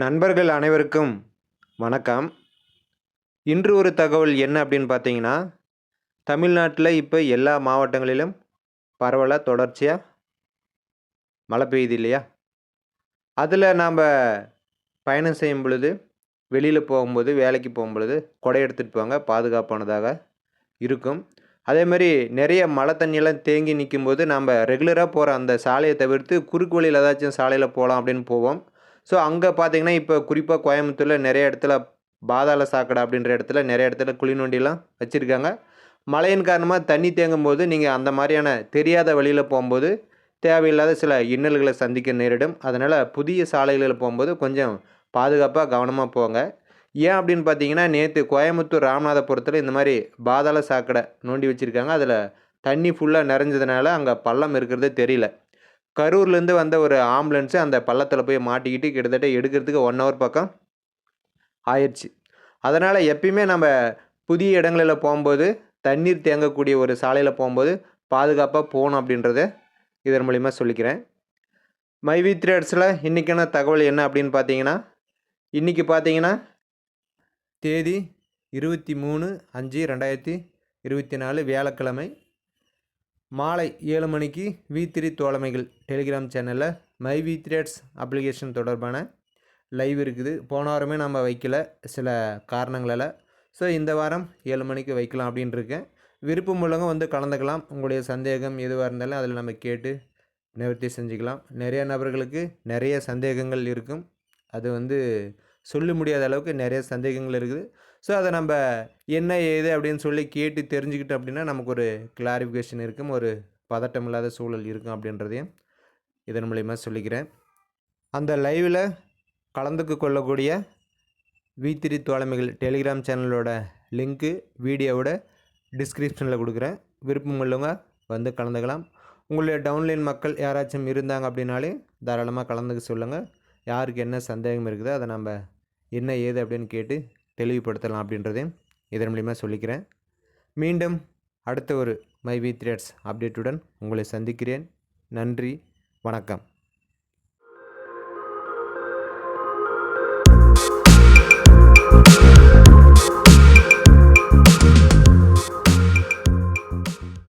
நண்பர்கள் அனைவருக்கும் வணக்கம். இன்று ஒரு தகவல் என்ன அப்படின்னு பார்த்தீங்கன்னா தமிழ்நாட்டில் இப்போ எல்லா மாவட்டங்களிலும் பரவலாக தொடர்ச்சியாக மழை பெய்யுது இல்லையா? அதில் நாம் பயணம் செய்யும் பொழுது வெளியில் போகும்போது வேலைக்கு போகும்பொழுது கொடை எடுத்துகிட்டு போங்க பாதுகாப்பானதாக இருக்கும். அதே மாதிரி நிறைய மழை தண்ணியெல்லாம் தேங்கி நிற்கும்போது நம்ம ரெகுலராக போகிற அந்த சாலையை தவிர்த்து குறுக்கு வழியில் ஏதாச்சும் சாலையில் போகலாம் அப்படின்னு போவோம். ஸோ அங்கே பார்த்தீங்கன்னா இப்போ குறிப்பாக கோயம்புத்தூரில் நிறைய இடத்துல பாதாள சாக்கடை அப்படின்ற இடத்துல நிறைய இடத்துல குழி நோண்டிலாம் வச்சுருக்காங்க. மழையின் காரணமாக தண்ணி தேங்கும் போது நீங்கள் அந்த மாதிரியான தெரியாத வழியில் போகும்போது தேவையில்லாத சில இன்னல்களை சந்திக்க நேரிடும். அதனால் புதிய சாலைகளில் போகும்போது கொஞ்சம் பாதுகாப்பாக கவனமாக போங்க. ஏன் அப்படின்னு பார்த்தீங்கன்னா நேற்று கோயம்புத்தூர் ராமநாதபுரத்தில் இந்த மாதிரி பாதாள சாக்கடை நோண்டி வச்சுருக்காங்க. அதில் தண்ணி ஃபுல்லாக நிறைஞ்சதுனால அங்கே பள்ளம் இருக்கிறதே தெரியல. கரூர்லேருந்து வந்த ஒரு ஆம்புலன்ஸு அந்த பள்ளத்தில் போய் மாட்டிக்கிட்டு கிட்டத்தட்ட எடுக்கிறதுக்கு ஒன் ஹவர் பக்கம் ஆயிடுச்சு அதனால் எப்பயுமே நம்ம புதிய இடங்களில் போகும்போது தண்ணீர் தேங்கக்கூடிய ஒரு சாலையில் போகும்போது பாதுகாப்பாக போகணும் அப்படின்றத இதன் மூலிமா சொல்லிக்கிறேன். மைவி த்ரேட்ஸில் இன்றைக்கான தகவல் என்ன அப்படின்னு பார்த்தீங்கன்னா இன்றைக்கி பார்த்தீங்கன்னா தேதி இருபத்தி மூணு அஞ்சு ரெண்டாயிரத்தி இருபத்தி நாலு வியாழக்கிழமை மாலை ஏழு மணிக்கு வி த்ரீ தோழமைகள் டெலிகிராம் சேனலில் மை வி த்ரேட்ஸ் அப்ளிகேஷன் தொடர்பான லைவ் இருக்குது. போன வாரமே நம்ம வைக்கல சில காரணங்களால். ஸோ இந்த வாரம் ஏழு மணிக்கு வைக்கலாம் அப்படின்னு இருக்கேன் விருப்பம் உள்ளவங்க வந்து கலந்துக்கலாம். உங்களுடைய சந்தேகம் எதுவாக இருந்தாலும் அதில் நம்ம கேட்டு நிவர்த்தி செஞ்சுக்கலாம். நிறைய நபர்களுக்கு நிறைய சந்தேகங்கள் இருக்கும். அது வந்து சொல்ல முடியாத அளவுக்கு நிறைய சந்தேகங்கள் இருக்குது. ஸோ அதை நம்ம என்ன ஏது அப்படின்னு சொல்லி கேட்டு தெரிஞ்சுக்கிட்டோம் அப்படின்னா நமக்கு ஒரு கிளாரிஃபிகேஷன் இருக்கும். ஒரு பதட்டம் இல்லாத சூழல் இருக்கும் அப்படின்றதையும் இதன் மூலயமா சொல்லிக்கிறேன். அந்த லைவில் கலந்துக்கு கொள்ளக்கூடிய வி த்ரீ தோழமைகள் டெலிகிராம் சேனலோட லிங்க்கு வீடியோவோட டிஸ்கிரிப்ஷனில் கொடுக்குறேன். விருப்பம் உள்ளவங்க வந்து கலந்துக்கலாம். உங்களுடைய டவுன்லைன் மக்கள் யாராச்சும் இருந்தாங்க அப்படின்னாலே தாராளமாக கலந்துக்க சொல்லுங்கள் யாருக்கு என்ன சந்தேகம் இருக்குதோ அதை நம்ம என்ன ஏது அப்படின்னு கேட்டு தெளிவுபடுத்தலாம் அப்படின்றதையும் இதன் மூலிமா சொல்லிக்கிறேன். மீண்டும் அடுத்த ஒரு மை வி த்ரெட்ஸ் அப்டேட்டுடன் உங்களை சந்திக்கிறேன். நன்றி வணக்கம்.